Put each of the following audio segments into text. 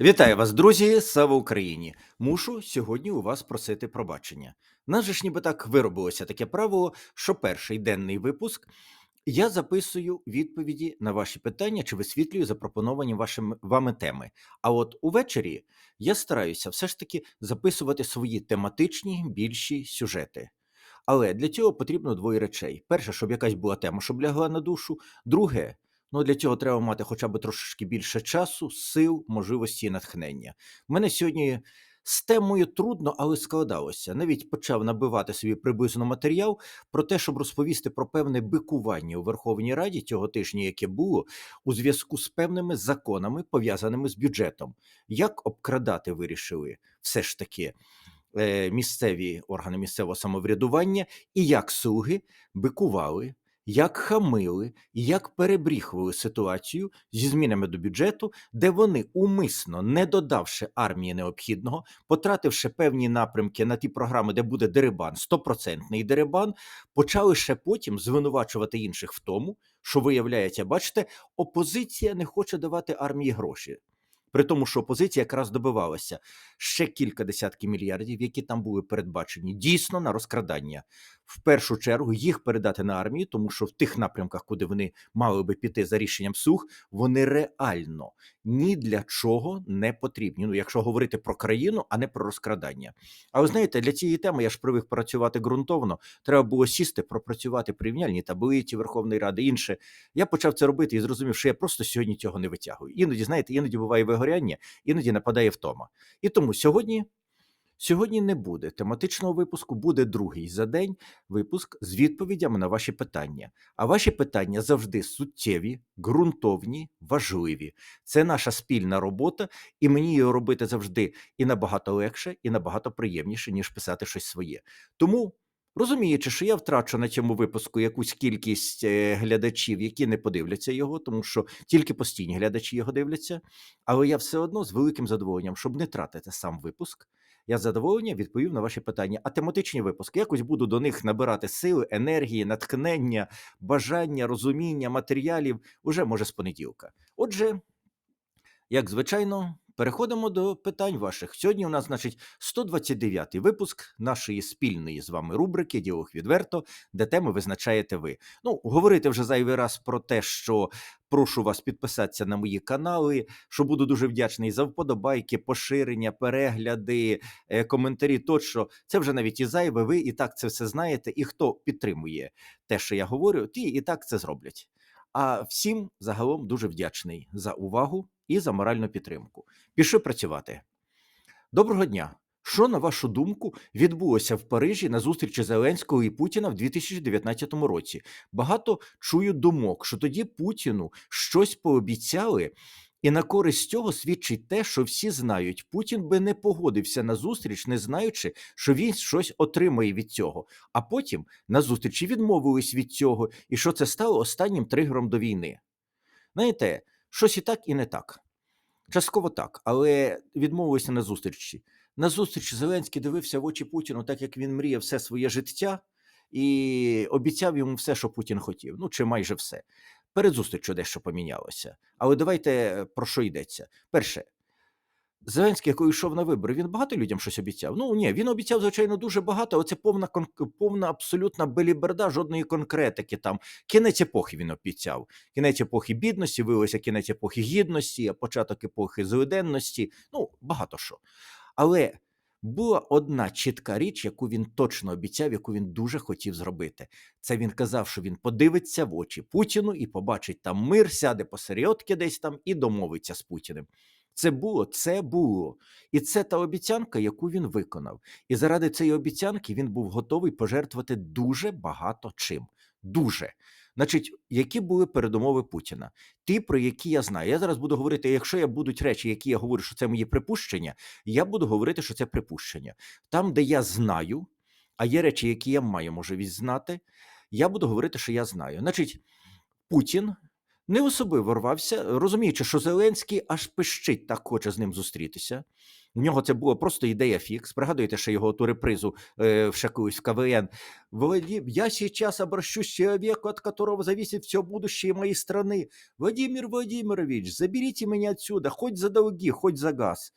Вітаю вас, друзі! Слава Україні! Мушу сьогодні у вас просити пробачення. Нас же ж ніби так виробилося таке правило, що перший денний випуск я записую відповіді на ваші питання чи висвітлюю запропоновані вашими вами теми. А от увечері я стараюся все ж таки записувати свої тематичні більші сюжети. Але для цього потрібно двоє речей: перше, щоб якась була тема, щоб лягла на душу. Друге, ну для цього треба мати хоча б трошечки більше часу, сил, можливості і натхнення. Мене сьогодні з темою трудно, але складалося. Навіть почав набивати собі приблизно матеріал про те, щоб розповісти про певне бикування у Верховній Раді цього тижня, яке було у зв'язку з певними законами, пов'язаними з бюджетом. Як обкрадати вирішили все ж таки е, місцеві органи місцевого самоврядування, і як слуги бикували, як хамили, і як перебріхували ситуацію зі змінами до бюджету, де вони умисно, не додавши армії необхідного, потративши певні напрямки на ті програми, де буде дерибан, стопроцентний дерибан, почали ще потім звинувачувати інших в тому, що виявляється, бачите, опозиція не хоче давати армії гроші. При тому, що опозиція якраз добивалася ще кілька десятків мільярдів, які там були передбачені, дійсно на розкрадання. В першу чергу їх передати на армію, тому що в тих напрямках, куди вони мали би піти за рішенням слуг, вони реально ні для чого не потрібні. Ну, якщо говорити про країну, а не про розкрадання. А ви знаєте, для цієї теми я ж привик працювати ґрунтовно. Треба було сісти, пропрацювати порівняльні таблиці Верховної Ради, інше. Я почав це робити і зрозумів, що я просто сьогодні цього не витягую. Іноді, знаєте, іноді буває вигоряння, іноді нападає втома. І тому сьогодні. Сьогодні не буде тематичного випуску, буде другий за день випуск з відповідями на ваші питання. А ваші питання завжди суттєві, ґрунтовні, важливі. Це наша спільна робота, і мені її робити завжди і набагато легше, і набагато приємніше, ніж писати щось своє. Тому. Розуміючи, що я втрачу на цьому випуску якусь кількість е, глядачів, які не подивляться його, тому що тільки постійні глядачі його дивляться. Але я все одно з великим задоволенням, щоб не тратити сам випуск, я з задоволенням відповів на ваші питання. А тематичні випуски якось буду до них набирати сили, енергії, натхнення, бажання, розуміння, матеріалів уже може з понеділка. Отже, як звичайно, переходимо до питань ваших. Сьогодні у нас, значить, 129-й випуск нашої спільної з вами рубрики Діалог відверто, де теми визначаєте ви. Ну, говорити вже зайвий раз про те, що прошу вас підписатися на мої канали, що буду дуже вдячний за вподобайки, поширення, перегляди, е, коментарі. Тощо це вже навіть і зайве. Ви і так це все знаєте. І хто підтримує те, що я говорю, ті і так це зроблять. А всім загалом дуже вдячний за увагу і за моральну підтримку. Пішли працювати. Доброго дня. Що, на вашу думку, відбулося в Парижі на зустрічі Зеленського і Путіна в 2019 році? Багато чую думок, що тоді Путіну щось пообіцяли, і на користь цього свідчить те, що всі знають, Путін би не погодився на зустріч, не знаючи, що він щось отримає від цього. А потім на зустрічі відмовились від цього, і що це стало останнім тригером до війни. Знаєте, щось і так, і не так. Частково так, але відмовилися на зустрічі. На зустрічі Зеленський дивився в очі Путіну, так як він мріяв все своє життя, і обіцяв йому все, що Путін хотів. Ну чи майже все. Перед зустрічю дещо помінялося. Але давайте про що йдеться. Перше, Зеленський, коли йшов на вибори, він багато людям щось обіцяв. Ну ні, він обіцяв, звичайно, дуже багато, але це повна повна абсолютна беліберда, жодної конкретики. Там кінець епохи він обіцяв. Кінець епохи бідності, виявився кінець епохи гідності, початок епохи злиденності. Ну, багато що. Але була одна чітка річ, яку він точно обіцяв, яку він дуже хотів зробити. Це він казав, що він подивиться в очі Путіну і побачить там мир, сяде посередки десь там і домовиться з Путіним. Це було, це було. І це та обіцянка, яку він виконав. І заради цієї обіцянки він був готовий пожертвувати дуже багато чим. Дуже. Значить, які були передумови Путіна? Ті, про які я знаю. Я зараз буду говорити, якщо я будуть речі, які я говорю, що це мої припущення, я буду говорити, що це припущення. Там, де я знаю, а є речі, які я маю можливість знати, я буду говорити, що я знаю. Значить, Путін не особливо рвався, розуміючи, що Зеленський аж пищить так хоче з ним зустрітися. У нього це було просто ідея фікс. Пригадуєте, ще його ту репризу е, ще колись в КВН. Владим... Я сейчас обращусь к человеку, от которого зависит все будущее моей страны. Владимир Владимирович, заберите меня отсюда, хоть за долги, хоть за газ.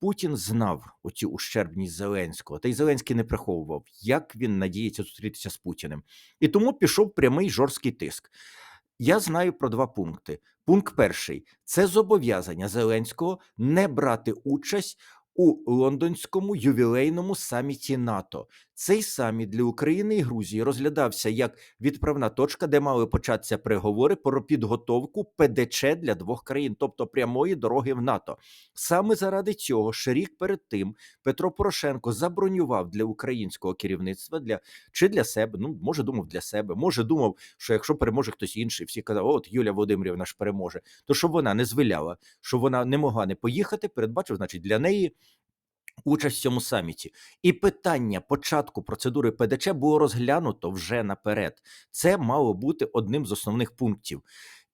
Путін знав оцю ущербність Зеленського, та й Зеленський не приховував, як він надіється зустрітися з Путіним. І тому пішов прямий жорсткий тиск. Я знаю про два пункти. Пункт перший це зобов'язання Зеленського не брати участь у лондонському ювілейному саміті НАТО. Цей саміт для України і Грузії розглядався як відправна точка, де мали початися переговори про підготовку ПДЧ для двох країн, тобто прямої дороги в НАТО. Саме заради цього ще рік перед тим Петро Порошенко забронював для українського керівництва для чи для себе. Ну може думав для себе, може думав, що якщо переможе хтось інший, всі казали, от Юля Володимирівна ж переможе, то щоб вона не звиляла, що вона не могла не поїхати, передбачив, значить, для неї. Участь в цьому саміті і питання початку процедури ПДЧ було розглянуто вже наперед. Це мало бути одним з основних пунктів.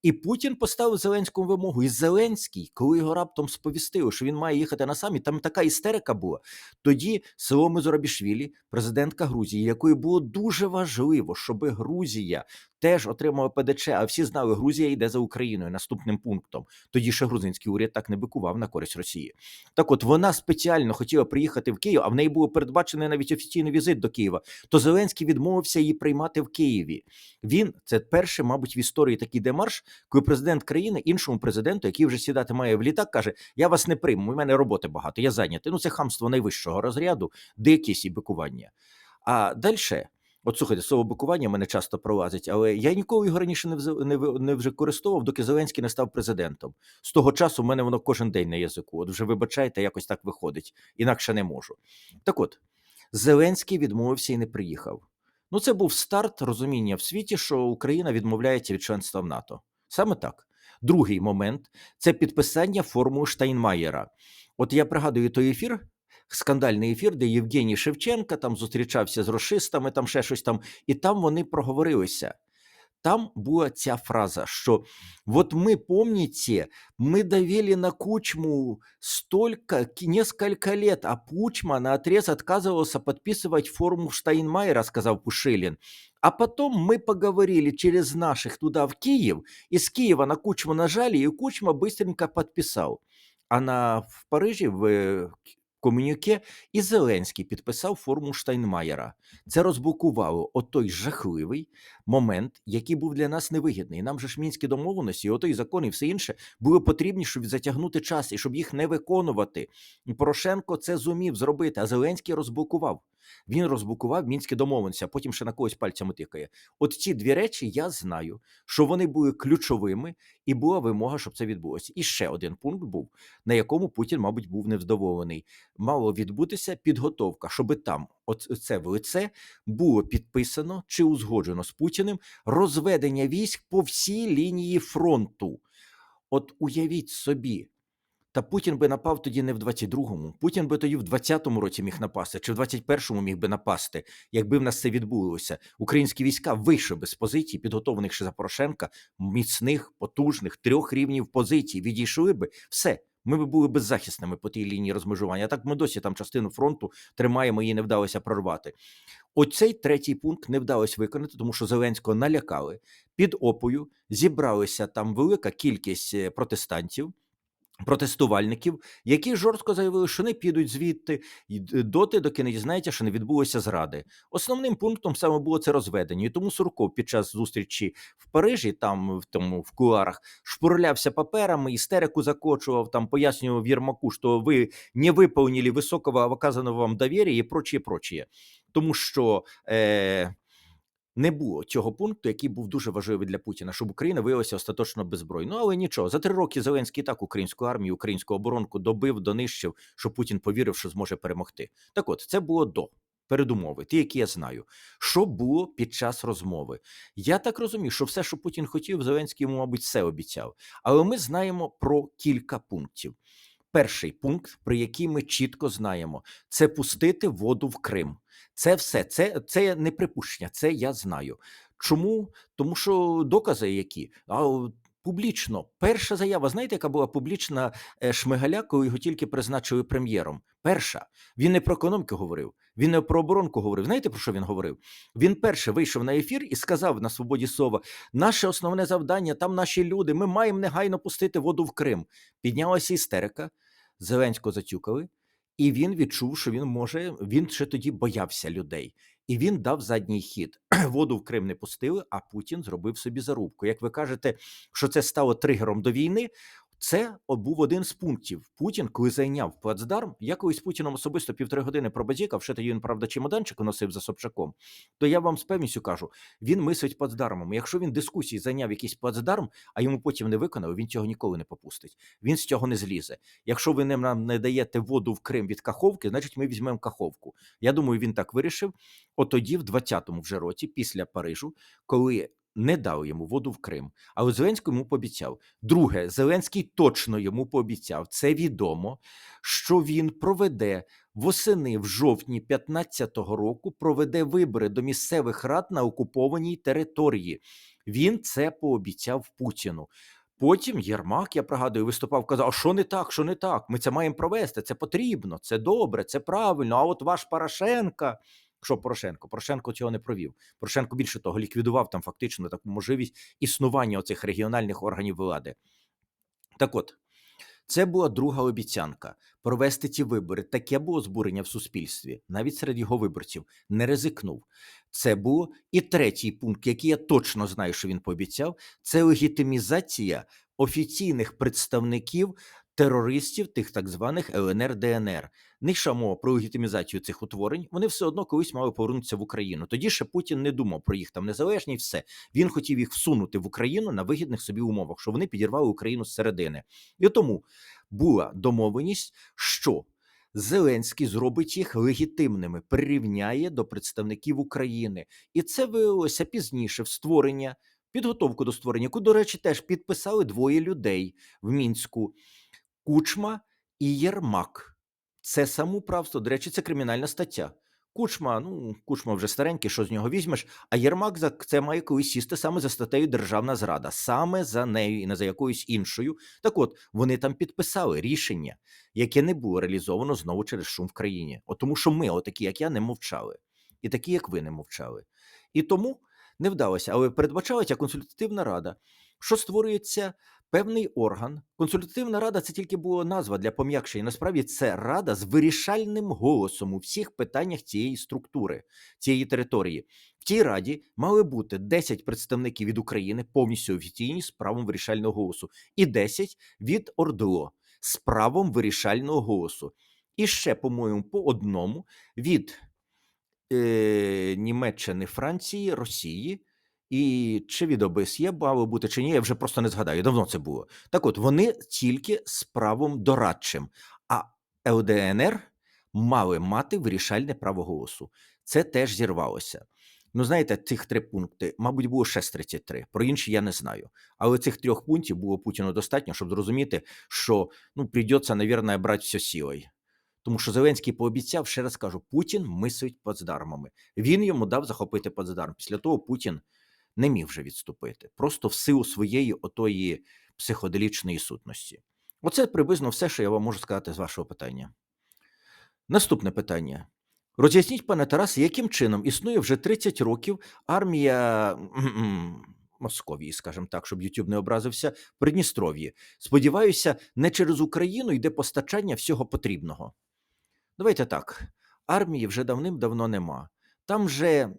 І Путін поставив Зеленському вимогу. І Зеленський, коли його раптом сповістили, що він має їхати на саміт, там така істерика була. Тоді Соломи Зорабішвілі, президентка Грузії, якої було дуже важливо, щоб Грузія теж отримала ПДЧ, а всі знали, Грузія йде за Україною наступним пунктом. Тоді ще грузинський уряд так не бикував на користь Росії. Так, от вона спеціально хотіла приїхати в Київ, а в неї було передбачений навіть офіційний візит до Києва. То Зеленський відмовився її приймати в Києві. Він це перший, мабуть, в історії такий демарш, коли президент країни іншому президенту, який вже сідати має в літак, каже: Я вас не прийму, у мене роботи багато, я зайнятий. Ну це хамство найвищого розряду, дикість і бикування. А далі. От слухайте, слово бикування мене часто пролазить, але я ніколи його раніше не вз- не, не вже користував, доки Зеленський не став президентом. З того часу в мене воно кожен день на язику. От вже вибачайте, якось так виходить, інакше не можу. Так от, Зеленський відмовився і не приїхав. Ну, це був старт розуміння в світі, що Україна відмовляється від членства в НАТО. Саме так. Другий момент це підписання формули Штайнмаєра. От я пригадую той ефір, скандальний ефір, де Євгеній Шевченка там зустрічався з расистами, там ще щось там, і там вони проговорилися. Там була ця фраза, що вот мы, помните, мы давили на Кучму столько, ки- несколько лет, а Кучма на отрез отказывался подписывать форму Штайнмайера, сказал Пушилин. А потом мы поговорили через наших туда в Киев, из Киева на Кучму нажали, и Кучма быстренько подписал. А на, в Парижі в е, комюніке і Зеленський підписав форму Штайнмаєра. Це розблокувало отой жахливий момент, який був для нас невигідний. Нам же ж мінські домовленості, і отой закон і все інше були потрібні, щоб затягнути час і щоб їх не виконувати. Порошенко це зумів зробити, а Зеленський розблокував. Він розблокував мінські домовленості, а потім ще на когось пальцями тикає. От ці дві речі я знаю, що вони були ключовими, і була вимога, щоб це відбулося. І ще один пункт був, на якому Путін, мабуть, був невдоволений. Мало відбутися підготовка, щоб там, от це в лице, було підписано чи узгоджено з Путіним розведення військ по всій лінії фронту. От уявіть собі. Та Путін би напав тоді не в 22-му. Путін би тоді в 20-му році міг напасти, чи в 21-му міг би напасти, якби в нас це відбулося. Українські війська вийшли би з позицій, підготовлених ще за Порошенка, міцних, потужних, трьох рівнів позицій, відійшли би все. Ми б були беззахисними по тій лінії розмежування. Так ми досі там частину фронту тримаємо, її не вдалося прорвати. Оцей третій пункт не вдалося виконати, тому що Зеленського налякали під опою. Зібралися там велика кількість е, протестантів. Протестувальників, які жорстко заявили, що не підуть звідти доти, доки не дізнається, що не відбулося зради. Основним пунктом саме було це розведення. І тому Сурков під час зустрічі в Парижі, там в тому в кулуарах, шпурлявся паперами, істерику закочував, там пояснював Єрмаку, що ви не виповнили високого оказаного вам довір'я і прочее, прочее. Тому що. Е- не було цього пункту, який був дуже важливий для Путіна, щоб Україна виявилася остаточно беззбройною. Ну але нічого, за три роки Зеленський і так українську армію, українську оборонку добив, донищив, що Путін повірив, що зможе перемогти. Так от це було до передумови, ті, які я знаю. Що було під час розмови? Я так розумію, що все, що Путін хотів, Зеленський йому, мабуть, все обіцяв. Але ми знаємо про кілька пунктів. Перший пункт, про який ми чітко знаємо, це пустити воду в Крим. Це все, це, це не припущення, це я знаю. Чому? Тому що докази які? А Публічно. Перша заява, знаєте, яка була публічна е, Шмигаля, коли його тільки призначили прем'єром? Перша. Він не про економіку говорив, він не про оборонку говорив. Знаєте, про що він говорив? Він перше вийшов на ефір і сказав на свободі слова: наше основне завдання, там наші люди, ми маємо негайно пустити воду в Крим. Піднялася істерика, Зеленського затюкали, і він відчув, що він може. Він ще тоді боявся людей. І він дав задній хід. Воду в Крим не пустили, а Путін зробив собі зарубку. Як ви кажете, що це стало тригером до війни? Це був один з пунктів. Путін, коли зайняв плацдарм, я колись Путіном особисто півтори години пробазікав, ще тоді він, правда, чемоданчик носив за Собчаком, то я вам з певністю кажу, він мислить плацдармом. Якщо він дискусії зайняв якийсь плацдарм, а йому потім не виконав, він цього ніколи не попустить. Він з цього не злізе. Якщо ви не- нам не даєте воду в Крим від Каховки, значить ми візьмемо Каховку. Я думаю, він так вирішив. От тоді, в 20-му вже році, після Парижу, коли не дав йому воду в Крим, але Зеленський йому пообіцяв. Друге, Зеленський точно йому пообіцяв. Це відомо, що він проведе восени в жовтні 15-го року проведе вибори до місцевих рад на окупованій території. Він це пообіцяв Путіну. Потім Єрмак, я пригадую, виступав, казав: «А що не так, що не так? Ми це маємо провести, це потрібно, це добре, це правильно. А от ваш Порошенка. Що Порошенко? Порошенко цього не провів. Порошенко більше того ліквідував там фактично таку можливість існування оцих регіональних органів влади. Так от, це була друга обіцянка провести ті вибори. Таке було збурення в суспільстві, навіть серед його виборців, не ризикнув. Це був і третій пункт, який я точно знаю, що він пообіцяв. Це легітимізація офіційних представників терористів, тих так званих ЛНР ДНР. Не йшла мова про легітимізацію цих утворень. Вони все одно колись мали повернутися в Україну. Тоді ще Путін не думав про їх там незалежні. Все він хотів їх всунути в Україну на вигідних собі умовах, що вони підірвали Україну зсередини. І тому була домовленість, що Зеленський зробить їх легітимними, прирівняє до представників України, і це виявилося пізніше в створення, підготовку до створення, яку, до речі, теж підписали двоє людей в мінську: Кучма і Єрмак. Це самоуправство. До речі, це кримінальна стаття. Кучма, ну кучма вже старенький, що з нього візьмеш. А Єрмак за це має колись сісти саме за статтею Державна зрада, саме за нею і не за якоюсь іншою. Так от вони там підписали рішення, яке не було реалізовано знову через шум в країні. От тому, що ми, отакі, як я, не мовчали, і такі, як ви, не мовчали. І тому не вдалося, але передбачалася консультативна рада, що створюється певний орган. Консультативна рада це тільки була назва для пом'якшення. Насправді це рада з вирішальним голосом у всіх питаннях цієї структури, цієї території. В тій раді мали бути 10 представників від України повністю офіційні з правом вирішального голосу, і 10 від ОРДЛО з правом вирішального голосу. І ще, по-моєму, по одному від е, Німеччини, Франції, Росії. І чи від ОБСЄ мало бути чи ні, я вже просто не згадаю. Давно це було. Так от вони тільки з правом дорадчим, а ЛДНР мали мати вирішальне право голосу. Це теж зірвалося. Ну, знаєте, цих три пункти, мабуть, було ще з 33. Про інші я не знаю. Але цих трьох пунктів було Путіну достатньо, щоб зрозуміти, що ну, прийдеться, мабуть, брати все силою. Тому що Зеленський пообіцяв, ще раз кажу, Путін мислить плацдармами. Він йому дав захопити плацдарм. Після того Путін не міг вже відступити, просто в силу своєї отої психоделічної сутності. Оце приблизно все, що я вам можу сказати з вашого питання. Наступне питання. Роз'ясніть, пане Тарасе, яким чином існує вже 30 років армія Московії, скажімо так, щоб YouTube не образився, в Придністров'ї. Сподіваюся, не через Україну йде постачання всього потрібного. Давайте так. Армії вже давним-давно нема. Там вже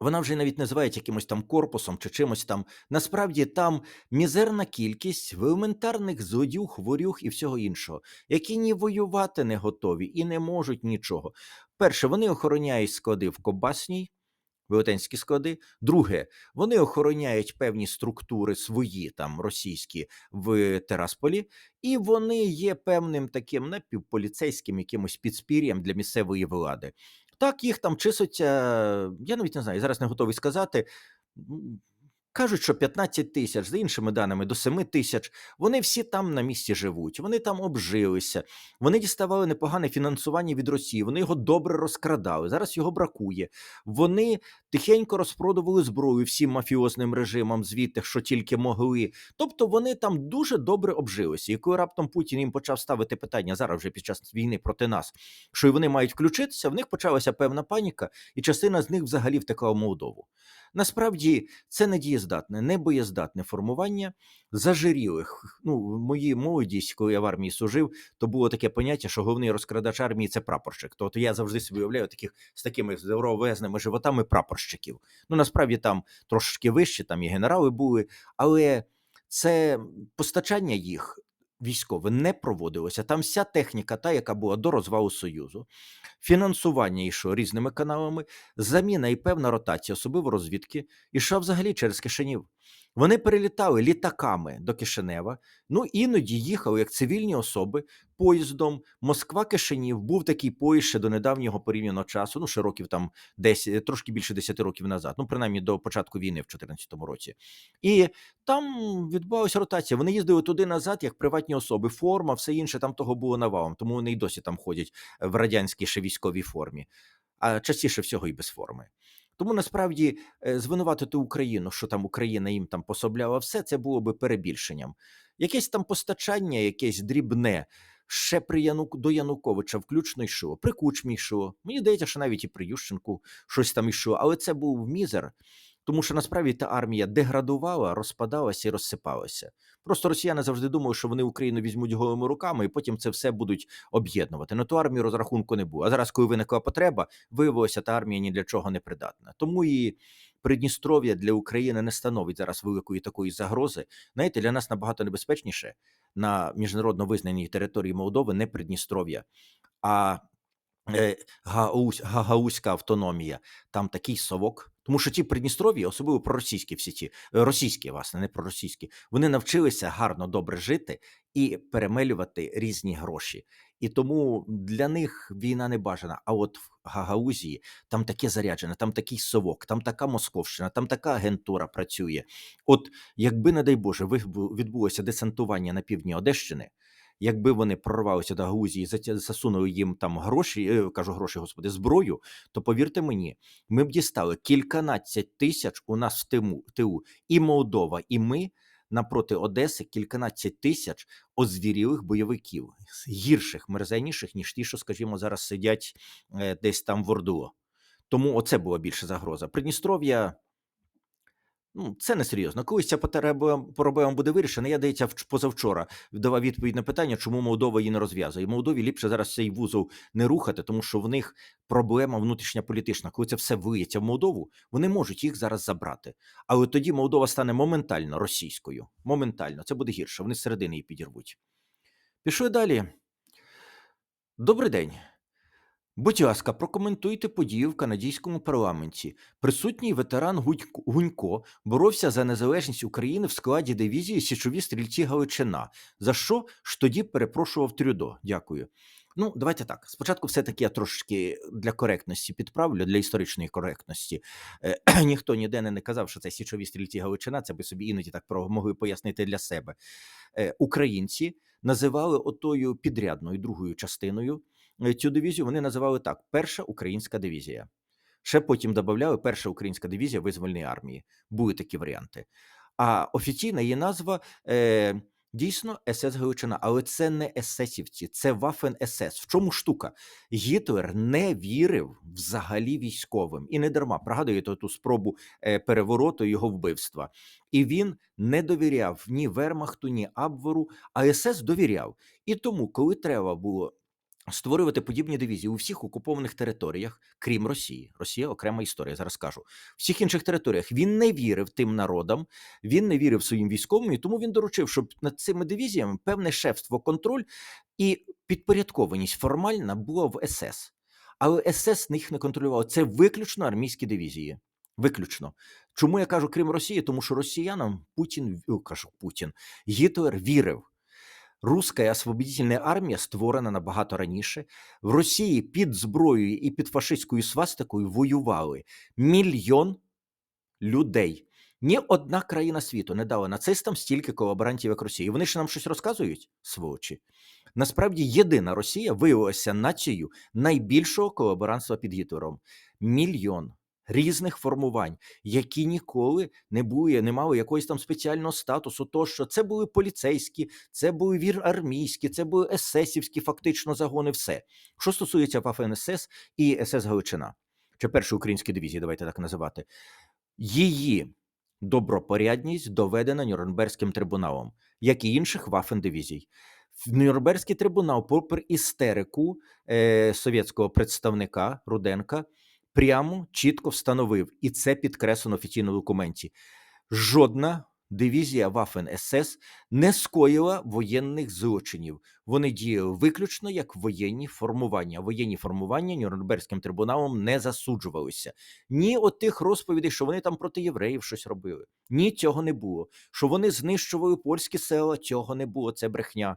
вона вже навіть називають якимось там корпусом чи чимось там. Насправді там мізерна кількість елементарних злодюг, хворюг і всього іншого, які ні воювати не готові і не можуть нічого. Перше, вони охороняють склади в Кобасній, велетенські склади. Друге, вони охороняють певні структури свої там російські в Терасполі, і вони є певним таким напівполіцейським якимось підспір'ям для місцевої влади. Так, їх там чисуться, я навіть не знаю, зараз не готовий сказати. Кажуть, що 15 тисяч, за іншими даними, до 7 тисяч. Вони всі там на місці живуть, вони там обжилися, вони діставали непогане фінансування від Росії, вони його добре розкрадали. Зараз його бракує. Вони тихенько розпродували зброю всім мафіозним режимам, звідти, що тільки могли. Тобто вони там дуже добре обжилися. І коли раптом Путін їм почав ставити питання зараз вже під час війни проти нас, що й вони мають включитися, в них почалася певна паніка, і частина з них взагалі втекла в Молдову. Насправді це недієздатне, небоєздатне формування зажирілих. Ну, в моїй молодість, коли я в армії служив, то було таке поняття, що головний розкрадач армії це прапорщик. Тобто я завжди собі уявляю таких з такими здоровезними животами прапорщиків. Ну насправді там трошки вище, там і генерали були, але це постачання їх. Військове не проводилося. Там вся техніка, та яка була до розвалу Союзу, фінансування йшло різними каналами, заміна і певна ротація, особливо розвідки, йшла взагалі через Кишинів. Вони перелітали літаками до Кишинева, ну іноді їхали як цивільні особи поїздом. Москва Кишинів був такий поїзд ще до недавнього порівняного часу, ну ще років там 10, трошки більше 10 років назад, ну принаймні до початку війни в 2014 році. І там відбувалася ротація. Вони їздили туди назад, як приватні особи, форма, все інше там того було навалом, тому вони й досі там ходять в радянській ще військовій формі, а частіше всього і без форми. Тому насправді е, звинуватити Україну, що там Україна їм там пособляла все, це було би перебільшенням. Якесь там постачання, якесь дрібне, ще при Янук до Януковича включно йшло, при Кучмі йшло. Мені здається, що навіть і при Ющенку щось там йшло, але це був мізер. Тому що насправді та армія деградувала, розпадалася і розсипалася. Просто росіяни завжди думали, що вони Україну візьмуть голими руками, і потім це все будуть об'єднувати. На ту армію розрахунку не було. А зараз, коли виникла потреба, виявилося, та армія ні для чого не придатна. Тому і Придністров'я для України не становить зараз великої такої загрози. Знаєте, для нас набагато небезпечніше на міжнародно визнаній території Молдови не Придністров'я, а е, Гагаузь, Гагаузька автономія. Там такий совок. Тому що ті Придністров'я, особливо проросійські всі ті, е, російські, власне, не проросійські, вони навчилися гарно добре жити і перемелювати різні гроші. І тому для них війна не бажана. А от в Гагаузії там таке заряджене, там такий совок, там така московщина, там така агентура працює. От якби, не дай Боже, відбулося десантування на півдні Одещини. Якби вони прорвалися до Гаузії, затя- засунули їм там гроші, е, кажу гроші, господи, зброю, то повірте мені, ми б дістали кільканадцять тисяч у нас в тиму, ТУ, і Молдова, і ми напроти Одеси кільканадцять тисяч озвірілих бойовиків, гірших, мерзенніших, ніж ті, що, скажімо, зараз сидять е, десь там в Орду. Тому оце була більша загроза. Придністров'я. Ну, це не серйозно. Колись ця проблема буде вирішена. Я здається, вч- позавчора давав відповідь на питання, чому Молдова її не розв'язує. Молдові ліпше зараз цей вузол не рухати, тому що в них проблема внутрішня політична. Коли це все виється в Молдову, вони можуть їх зараз забрати. Але тоді Молдова стане моментально російською. Моментально це буде гірше. Вони середини її підірвуть. Пішли далі. Добрий день. Будь ласка, прокоментуйте події в канадському парламенті. Присутній ветеран Гунько- боровся за незалежність України в складі дивізії Січові стрільці Галичина. За що ж тоді перепрошував Трюдо? Дякую. Ну, давайте так. Спочатку, все-таки я трошки для коректності підправлю, для історичної коректності. Е, ніхто ніде не казав, що це січові стрільці Галичина. Це би собі іноді так про- могли пояснити для себе. Е, українці називали отою підрядною другою частиною цю дивізію. Вони називали так: Перша українська дивізія. Ще потім додавали Перша українська дивізія визвольної армії. Були такі варіанти. А офіційна її назва е, дійсно СС Галичина, але це не есесівці, це Вафен СС. В чому штука? Гітлер не вірив взагалі військовим і не дарма. Пригадуєте ту спробу е, перевороту його вбивства. І він не довіряв ні Вермахту, ні Абверу, а СС довіряв. І тому, коли треба було створювати подібні дивізії у всіх окупованих територіях, крім Росії, Росія окрема історія. Зараз кажу. Всіх інших територіях він не вірив тим народам, він не вірив своїм військовим, і тому він доручив, щоб над цими дивізіями певне шефство, контроль і підпорядкованість формальна була в СС. Але СС їх не контролював. Це виключно армійські дивізії. Виключно. Чому я кажу крім Росії? Тому що росіянам Путін кажу Путін Гітлер вірив. Руська освободительна армія створена набагато раніше. В Росії під зброєю і під фашистською свастикою воювали мільйон людей. Ні одна країна світу не дала нацистам стільки колаборантів, як Росія. І вони ж нам щось розказують, сволочі. Насправді, єдина Росія виявилася нацією найбільшого колаборантства під Гітлером. Мільйон різних формувань, які ніколи не були, не мали якогось там спеціального статусу. Тощо це були поліцейські, це були вір армійські, це були есесівські, фактично загони. Все, що стосується СС і СС Галичина, чи першої української дивізії, давайте так називати, її добропорядність доведена Нюрнберзьким трибуналом, як і інших Waffen дивізій. Нюрнберзький трибунал, попри істерику е, совєтського представника Руденка, прямо чітко встановив, і це підкреслено в офіційному документі. Жодна дивізія Waffen СС не скоїла воєнних злочинів. Вони діяли виключно як воєнні формування. Воєнні формування Нюрнберзьким трибуналом не засуджувалися. Ні от тих розповідей, що вони там проти євреїв щось робили. Ні, цього не було. Що вони знищували польські села, цього не було. Це брехня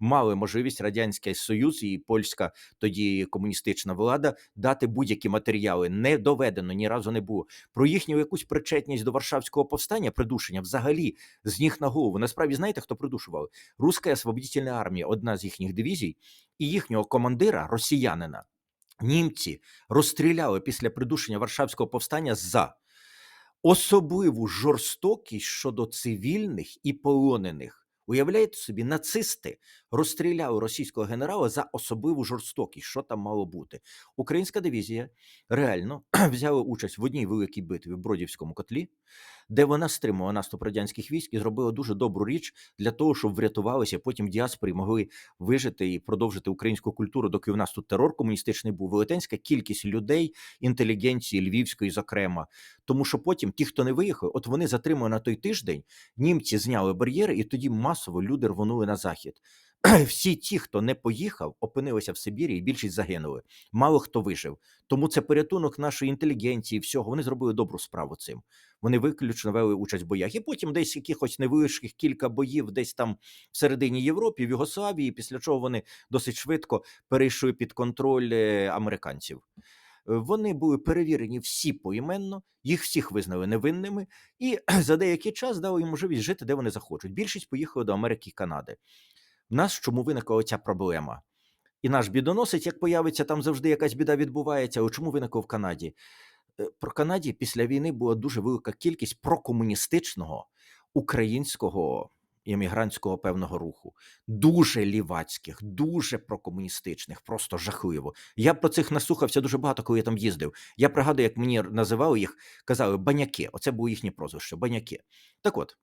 мали можливість радянський союз і польська тоді комуністична влада дати будь-які матеріали. Не доведено ні разу не було про їхню якусь причетність до Варшавського повстання, придушення взагалі з ніг на голову. Насправді знаєте, хто придушував? Руська освободительна армія, одна з їхніх дивізій, і їхнього командира, росіянина. Німці розстріляли після придушення Варшавського повстання за особливу жорстокість щодо цивільних і полонених. Уявляєте собі, нацисти розстріляли російського генерала за особливу жорстокість. Що там мало бути? Українська дивізія реально взяла участь в одній великій битві в Бродівському котлі, де вона стримувала наступ радянських військ і зробила дуже добру річ для того, щоб врятувалися. Потім в діаспорі могли вижити і продовжити українську культуру, доки у нас тут терор комуністичний був. Велетенська кількість людей, інтелігенції львівської, зокрема. Тому що потім ті, хто не виїхав, от вони затримали на той тиждень. Німці зняли бар'єри, і тоді масово люди рвонули на захід. Всі ті, хто не поїхав, опинилися в Сибірі, і більшість загинули. Мало хто вижив. Тому це порятунок нашої інтелігенції. Всього вони зробили добру справу цим. Вони виключно вели участь в боях. І потім десь якихось невеличких кілька боїв, десь там в середині Європі, в Югославії, після чого вони досить швидко перейшли під контроль е, американців. Вони були перевірені всі поіменно, їх всіх визнали невинними, і за деякий час дали їм можливість жити, де вони захочуть. Більшість поїхали до Америки і Канади. В нас чому виникла ця проблема? І наш бідоносить, як появиться, там завжди якась біда відбувається. Але чому виникло в Канаді? Е, про Канаді після війни була дуже велика кількість прокомуністичного українського іммігрантського певного руху, дуже лівацьких, дуже прокомуністичних, просто жахливо. Я про цих наслухався дуже багато, коли я там їздив. Я пригадую, як мені називали їх, казали баняки. Оце було їхнє прозвище баняки. Так от.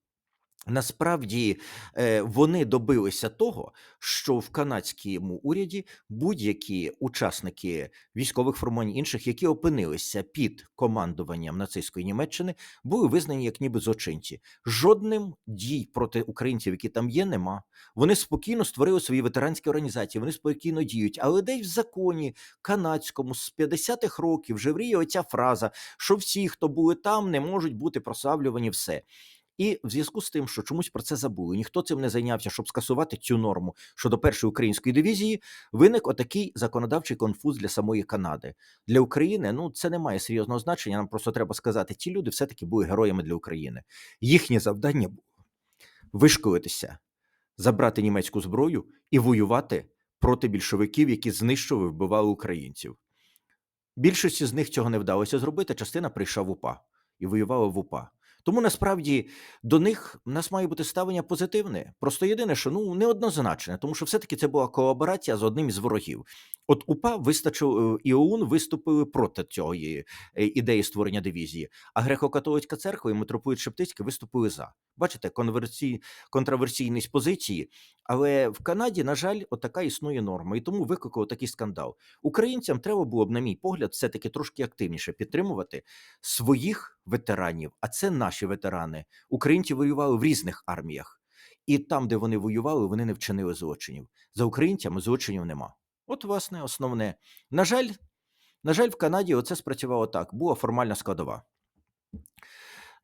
Насправді е, вони добилися того, що в канадському уряді будь-які учасники військових формувань інших, які опинилися під командуванням нацистської Німеччини, були визнані як ніби злочинці. Жодним дій проти українців, які там є, нема. Вони спокійно створили свої ветеранські організації, вони спокійно діють. Але десь в законі канадському з 50-х років жевріє оця фраза, що всі, хто були там, не можуть бути прославлювані все. І в зв'язку з тим, що чомусь про це забули, ніхто цим не зайнявся, щоб скасувати цю норму щодо першої української дивізії, виник отакий законодавчий конфуз для самої Канади. Для України ну це не має серйозного значення. Нам просто треба сказати, ті люди все-таки були героями для України. Їхнє завдання було вишколитися, забрати німецьку зброю і воювати проти більшовиків, які знищували, вбивали українців. Більшості з них цього не вдалося зробити. Частина прийшла в УПА і воювала в УПА. Тому насправді до них в нас має бути ставлення позитивне. Просто єдине, що ну неоднозначне, тому що все-таки це була колаборація з одним із ворогів. От УПА вистачив і ОУН виступили проти цієї е, ідеї створення дивізії. А греко-католицька церква і митрополит Шептицький виступили за. Бачите, конверсій, контраверсійність позиції. Але в Канаді, на жаль, отака існує норма, і тому викликав такий скандал. Українцям треба було б, на мій погляд, все таки трошки активніше підтримувати своїх ветеранів. А це наші ветерани. Українці воювали в різних арміях, і там, де вони воювали, вони не вчинили злочинів. За українцями злочинів нема. От, власне, основне. На жаль, на жаль, в Канаді оце спрацювало так. Була формальна складова.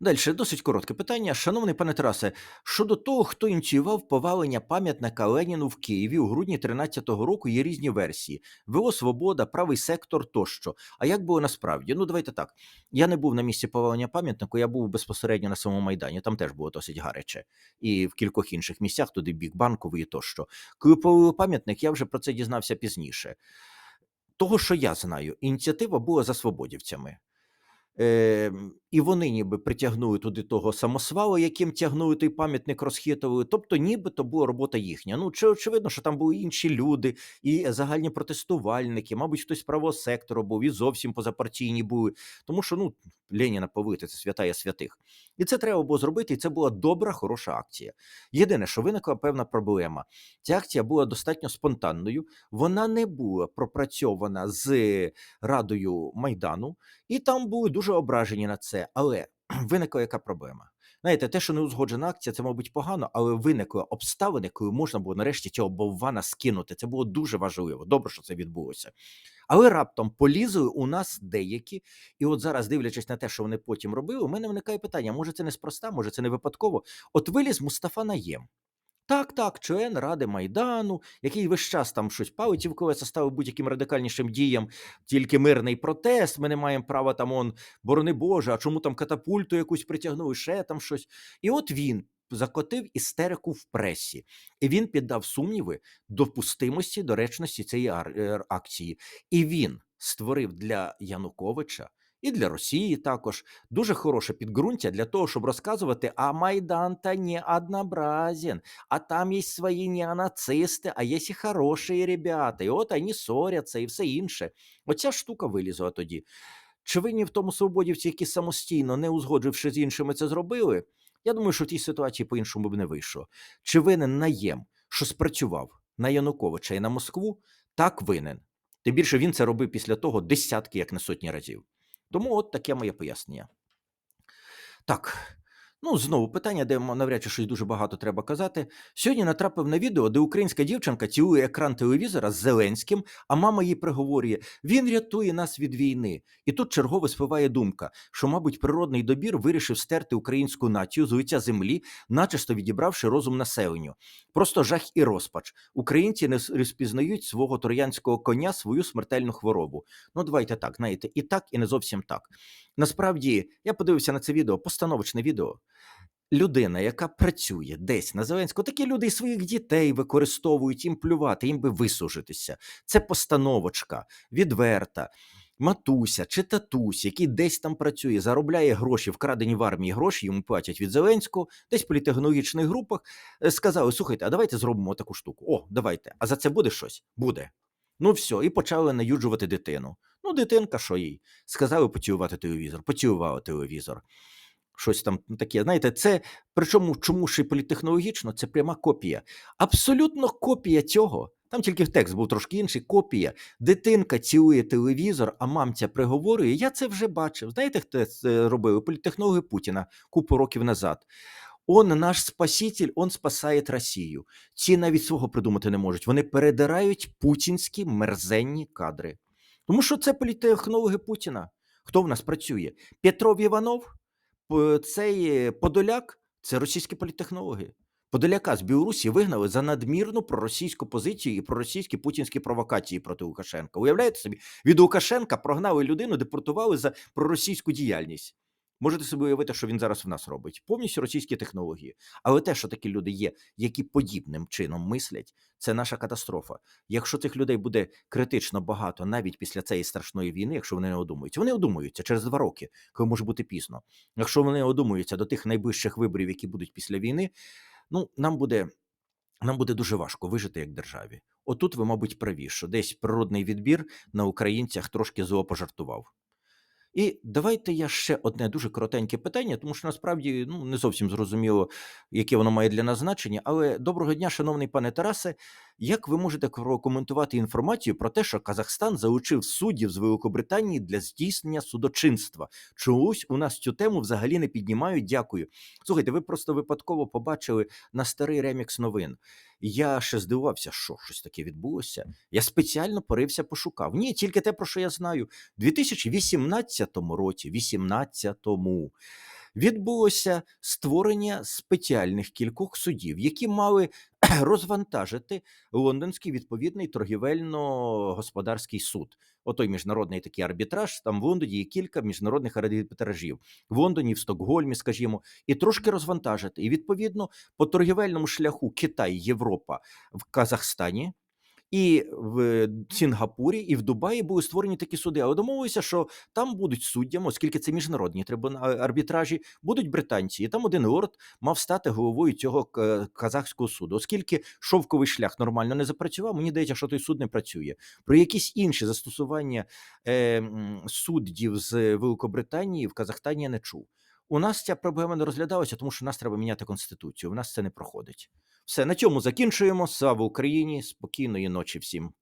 Дальше досить коротке питання. Шановний пане Тарасе, щодо того, хто ініціював повалення пам'ятника Леніну в Києві у грудні 13-го року, є різні версії: ВО Свобода, правий сектор тощо. А як було насправді? Ну, давайте так. Я не був на місці повалення пам'ятнику, я був безпосередньо на самому майдані. Там теж було досить гаряче, і в кількох інших місцях, туди бік банковий тощо. Коли повалили пам'ятник, я вже про це дізнався пізніше. Того, що я знаю, ініціатива була за свободівцями. Е, і вони ніби притягнули туди того самосвала, яким тягнули той пам'ятник, розхитували. Тобто, нібито була робота їхня. Ну, чи очевидно, що там були інші люди і загальні протестувальники, мабуть, хтось з правого сектору був і зовсім позапартійні були. Тому що ну, Леніна повити це святая святих. І це треба було зробити, і це була добра, хороша акція. Єдине, що виникла певна проблема. Ця акція була достатньо спонтанною, вона не була пропрацьована з Радою Майдану. І там були дуже ображені на це. Але виникла яка проблема? Знаєте, те, що не узгоджена акція, це, мабуть, погано, але виникли обставини, коли можна було нарешті цього болвана скинути. Це було дуже важливо. Добре, що це відбулося. Але раптом полізли у нас деякі, і от зараз, дивлячись на те, що вони потім робили, у мене виникає питання: може, це неспроста, може, це не випадково. От виліз Мустафа Наєм. Так, так, член Ради Майдану, який весь час там щось палить і в колеса ставив будь-яким радикальнішим діям, тільки мирний протест. Ми не маємо права там он, борони Боже, а чому там катапульту якусь притягнули, ще там щось. І от він закотив істерику в пресі, і він піддав сумніви допустимості, доречності цієї акції. І він створив для Януковича і для Росії також дуже хороше підґрунтя для того, щоб розказувати, а Майдан та не однообразен, а там є свої неонацисти, а є і хороші ребята, і от вони ссоряться і все інше. Оця штука вилізла тоді. Чи винні в тому свободівці, які самостійно, не узгодживши з іншими, це зробили? Я думаю, що в тій ситуації по-іншому б не вийшло. Чи винен наєм, що спрацював на Януковича і на Москву? Так винен. Тим більше він це робив після того десятки, як не сотні разів. Тому от таке моє пояснення. Так. Ну, знову питання, де навряд чи щось дуже багато треба казати. Сьогодні натрапив на відео, де українська дівчинка цілує екран телевізора з Зеленським, а мама їй приговорює: він рятує нас від війни. І тут чергово спливає думка, що, мабуть, природний добір вирішив стерти українську націю з лиця землі, начисто відібравши розум населенню. Просто жах і розпач. Українці не розпізнають свого троянського коня свою смертельну хворобу. Ну, давайте так, знаєте, і так, і не зовсім так. Насправді, я подивився на це відео, постановочне відео. Людина, яка працює десь на Зеленську, такі люди і своїх дітей використовують їм плювати, їм би висужитися. Це постановочка, відверта. Матуся чи татусь, який десь там працює, заробляє гроші, вкрадені в армії гроші, йому платять від Зеленського, десь в політехнологічних групах. Е, сказали: слухайте, а давайте зробимо таку штуку. О, давайте. А за це буде щось? Буде. Ну все, і почали наюджувати дитину. Ну, дитинка, що їй? Сказали поцілувати телевізор, поцілували телевізор. Щось там таке. Знаєте, це причому чому ще політехнологічно, це пряма копія. Абсолютно копія цього. Там тільки текст був трошки інший. Копія. Дитинка цілує телевізор, а мамця приговорює. Я це вже бачив. Знаєте, хто це робив? Політехнологи Путіна купу років назад. Он наш спаситель, он спасає Росію. Ці навіть свого придумати не можуть. Вони передирають путінські мерзенні кадри. Тому що це політехнологи Путіна. Хто в нас працює? Петров Іванов, цей Подоляк це російські політехнологи. Подоляка з Білорусі вигнали за надмірну проросійську позицію і проросійські путінські провокації проти Лукашенка. Уявляєте собі, від Лукашенка прогнали людину, депортували за проросійську діяльність. Можете собі уявити, що він зараз в нас робить повністю російські технології. Але те, що такі люди є, які подібним чином мислять, це наша катастрофа. Якщо цих людей буде критично багато, навіть після цієї страшної війни, якщо вони не одумуються, вони одумуються через два роки, коли може бути пізно. Якщо вони одумуються до тих найближчих виборів, які будуть після війни, ну нам буде. Нам буде дуже важко вижити як державі. Отут ви, мабуть, праві, що десь природний відбір на українцях трошки зло пожартував. І давайте я ще одне дуже коротеньке питання, тому що насправді ну не зовсім зрозуміло, яке воно має для нас значення. Але доброго дня, шановний пане Тарасе. Як ви можете прокоментувати інформацію про те, що Казахстан залучив суддів з Великобританії для здійснення судочинства? Чогось у нас цю тему взагалі не піднімають? Дякую. Слухайте, ви просто випадково побачили на старий ремікс новин. Я ще здивувався, що щось таке відбулося. Я спеціально порився, пошукав. Ні, тільки те, про що я знаю. У 2018 році, 18-му, відбулося створення спеціальних кількох судів, які мали розвантажити лондонський відповідний торгівельно-господарський суд. Отой міжнародний такий арбітраж. Там в Лондоні є кілька міжнародних арбітражів в Лондоні, в Стокгольмі, скажімо, і трошки розвантажити. І відповідно по торгівельному шляху Китай, Європа в Казахстані. І в Сінгапурі, і в Дубаї були створені такі суди. Але домовилися, що там будуть суддями, оскільки це міжнародні арбітражі, будуть британці. І там один лорд мав стати головою цього казахського суду. Оскільки шовковий шлях нормально не запрацював, мені здається, що той суд не працює. Про якісь інші застосування е, суддів з Великобританії в Казахстані я не чув. У нас ця проблема не розглядалася, тому що нас треба міняти конституцію. У нас це не проходить. Все на цьому закінчуємо. Слава Україні! Спокійної ночі всім.